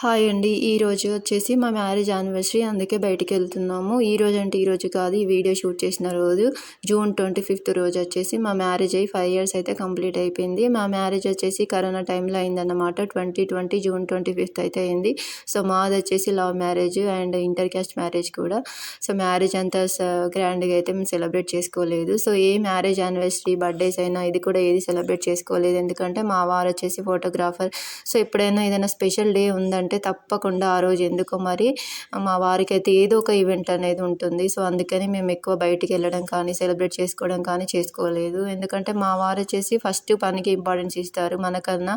Hi అండి. ఈరోజు వచ్చేసి మా మ్యారేజ్ యానివర్సరీ అందుకే బయటికి వెళ్తున్నాము. ఈ రోజు అంటే ఈరోజు కాదు ఈ వీడియో షూట్ చేసిన రోజు జూన్ ట్వంటీ ఫిఫ్త్ రోజు వచ్చేసి మా మ్యారేజ్ అయ్యి ఫైవ్ ఇయర్స్ అయితే కంప్లీట్ అయిపోయింది. మా మ్యారేజ్ వచ్చేసి కరోనా టైంలో అయిందన్నమాట. Twenty twenty June twenty fifth అయితే అయింది. సో మాది వచ్చేసి love marriage and inter caste marriage కూడా. సో మ్యారేజ్ అంతా గ్రాండ్గా అయితే మేము సెలబ్రేట్ చేసుకోలేదు. సో ఏ మ్యారేజ్ యానివర్సరీ బర్త్డేస్ అయినా ఇది కూడా ఏది సెలబ్రేట్ చేసుకోలేదు. ఎందుకంటే మా వారు వచ్చేసి ఫోటోగ్రాఫర్. సో ఎప్పుడైనా ఏదైనా స్పెషల్ డే ఉందంటే అంటే తప్పకుండా ఆ రోజు ఎందుకో మరి మా వారికి అయితే ఏదో ఒక ఈవెంట్ అనేది ఉంటుంది. సో అందుకని మేము ఎక్కువ బయటికి వెళ్ళడం కానీ సెలబ్రేట్ చేసుకోవడం కానీ చేసుకోలేదు. ఎందుకంటే మా వారు వచ్చేసి ఫస్ట్ పనికి ఇంపార్టెన్స్ ఇస్తారు మనకన్నా.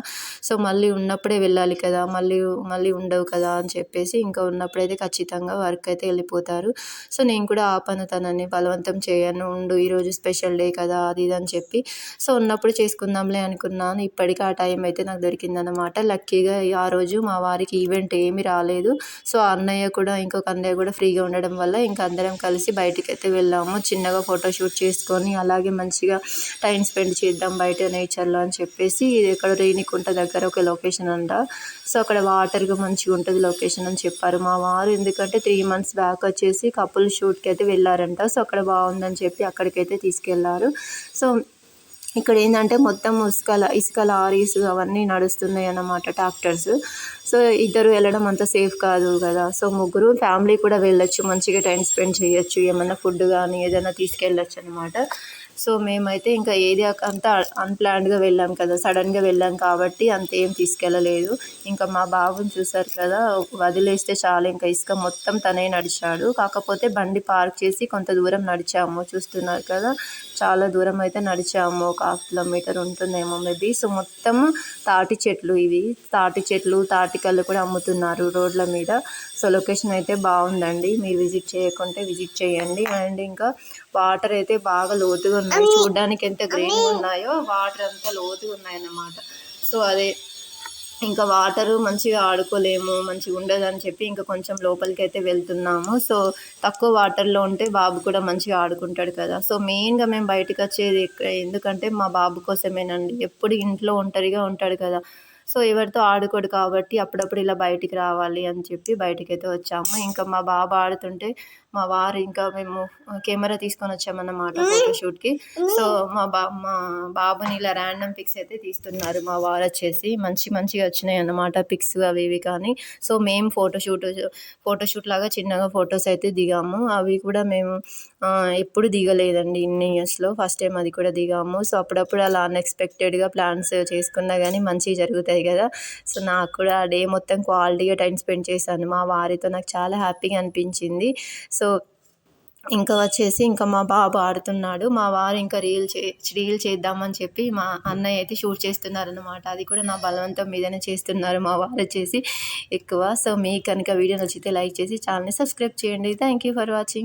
సో మళ్ళీ ఉన్నప్పుడే వెళ్ళాలి కదా మళ్ళీ మళ్ళీ ఉండవు కదా అని చెప్పేసి ఇంకా ఉన్నప్పుడైతే ఖచ్చితంగా వర్క్ అయితే వెళ్ళిపోతారు. సో నేను కూడా ఆపను తనని బలవంతం చేయను. ఉండు ఈరోజు స్పెషల్ డే కదా అది ఇది అని చెప్పి. సో ఉన్నప్పుడు చేసుకుందాంలే అనుకున్నాను. ఇప్పటికీ ఆ టైం అయితే నాకు దొరికిందనమాట లక్కీగా ఆ రోజు మా వారికి ఈవెంట్ ఏమీ రాలేదు. సో అన్నయ్య కూడా ఇంకొక అన్నయ్య కూడా ఫ్రీగా ఉండడం వల్ల ఇంకా అందరం కలిసి బయటికి అయితే వెళ్ళాము. చిన్నగా ఫోటోషూట్ చేసుకొని అలాగే మంచిగా టైం స్పెండ్ చేద్దాం బయట నేచర్లో అని చెప్పేసి ఇది ఎక్కడ రేణికుంట దగ్గర ఒక లొకేషన్ అంట. సో అక్కడ వాటర్గా మంచిగా ఉంటుంది లొకేషన్ అని చెప్పారు. మా వారు ఎందుకంటే త్రీ మంత్స్ బ్యాక్ వచ్చేసి కపుల్ షూట్కి అయితే వెళ్ళారంట. సో అక్కడ బాగుందని చెప్పి అక్కడికైతే తీసుకెళ్ళారు. సో ఇక్కడ ఏంటంటే మొత్తం ఇసుకల ఇసుక లారీస్ అవన్నీ నడుస్తున్నాయి అన్నమాట ట్రాక్టర్స్. సో ఇద్దరు వెళ్ళడం అంత సేఫ్ కాదు కదా. సో ముగ్గురు ఫ్యామిలీ కూడా వెళ్ళొచ్చు మంచిగా టైం స్పెండ్ చేయొచ్చు ఏమన్నా ఫుడ్ కానీ ఏదైనా తీసుకెళ్ళొచ్చు అనమాట సో మేమైతే ఇంకా ఏది అంతా అన్ప్లాన్డ్గా వెళ్ళాం కదా. సడన్గా వెళ్ళాం కాబట్టి అంత ఏం తీసుకెళ్ళలేదు. ఇంకా మా బాబుని చూసారు కదా వదిలేస్తే చాలు ఇంకా ఇసుక మొత్తం తనే నడిచాడు. కాకపోతే బండి పార్క్ చేసి కొంత దూరం నడిచాము. చూస్తున్నారు కదా చాలా దూరం అయితే నడిచాము. ఒక హాఫ్ కిలోమీటర్ ఉంటుందేమో మేబీ. సో మొత్తం తాటి చెట్లు ఇవి. తాటి చెట్లు తాటికల్లు కూడా అమ్ముతున్నారు రోడ్ల మీద. సో లొకేషన్ అయితే బాగుందండి. మీరు విజిట్ చేయకుంటే విజిట్ చేయండి. అండ్ ఇంకా వాటర్ అయితే బాగా లోతుగా ఉన్నాయి చూడడానికి ఎంత గ్రీన్గా ఉన్నాయో వాటర్ అంతా లోతుగా ఉన్నాయన్నమాట. సో అదే ఇంకా వాటరు మంచిగా ఆడుకోలేము మంచిగా ఉండదు అని చెప్పి ఇంకా కొంచెం లోపలికి అయితే వెళ్తున్నాము. సో తక్కువ వాటర్లో ఉంటే బాబు కూడా మంచిగా ఆడుకుంటాడు కదా. సో మెయిన్గా మేము బయటకు వచ్చేది ఎందుకంటే మా బాబు కోసమేనండి. ఎప్పుడు ఇంట్లో ఒంటరిగా ఉంటాడు కదా. సో ఎవరితో ఆడుకోడు కాబట్టి అప్పుడప్పుడు ఇలా బయటికి రావాలి అని చెప్పి బయటికైతే వచ్చాము. ఇంకా మా బాబు ఆడుతుంటే మా వారు ఇంకా మేము కెమెరా తీసుకొని వచ్చామన్నమాట ఫోటోషూట్కి. సో మా బా మా బాబుని ఇలా ర్యాండమ్ పిక్స్ అయితే తీస్తున్నారు మా వారు వచ్చేసి. మంచి మంచిగా వచ్చినాయి అన్నమాట పిక్స్ అవి ఇవి కానీ. సో మేము ఫోటోషూట్ ఫోటోషూట్ లాగా చిన్నగా ఫొటోస్ అయితే దిగాము. అవి కూడా మేము ఎప్పుడు దిగలేదండి ఇన్ని ఇయర్స్లో ఫస్ట్ టైం అది కూడా దిగాము. సో అప్పుడప్పుడు అలా అన్ఎక్స్పెక్టెడ్గా ప్లాన్స్ చేసుకున్నా కానీ మంచిగా జరుగుతాయి కదా. సో నాకు కూడా ఆ డే మొత్తం క్వాలిటీగా టైం స్పెండ్ చేశాను. మా వారితో నాకు చాలా హ్యాపీగా అనిపించింది. సో ఇంకా వచ్చేసి ఇంకా మా బాబు ఆడుతున్నాడు. మా వారు ఇంకా రీల్ చే రీల్ చేద్దామని చెప్పి మా అన్నయ్య అయితే షూట్ చేస్తున్నారనమాట అది కూడా నా బలవంతం మీదనే చేస్తున్నారు మా వారు వచ్చేసి ఎక్కువ. సో మీకు కనుక వీడియో నచ్చితే లైక్ చేసి ఛానల్ని సబ్స్క్రైబ్ చేయండి. Thank you for watching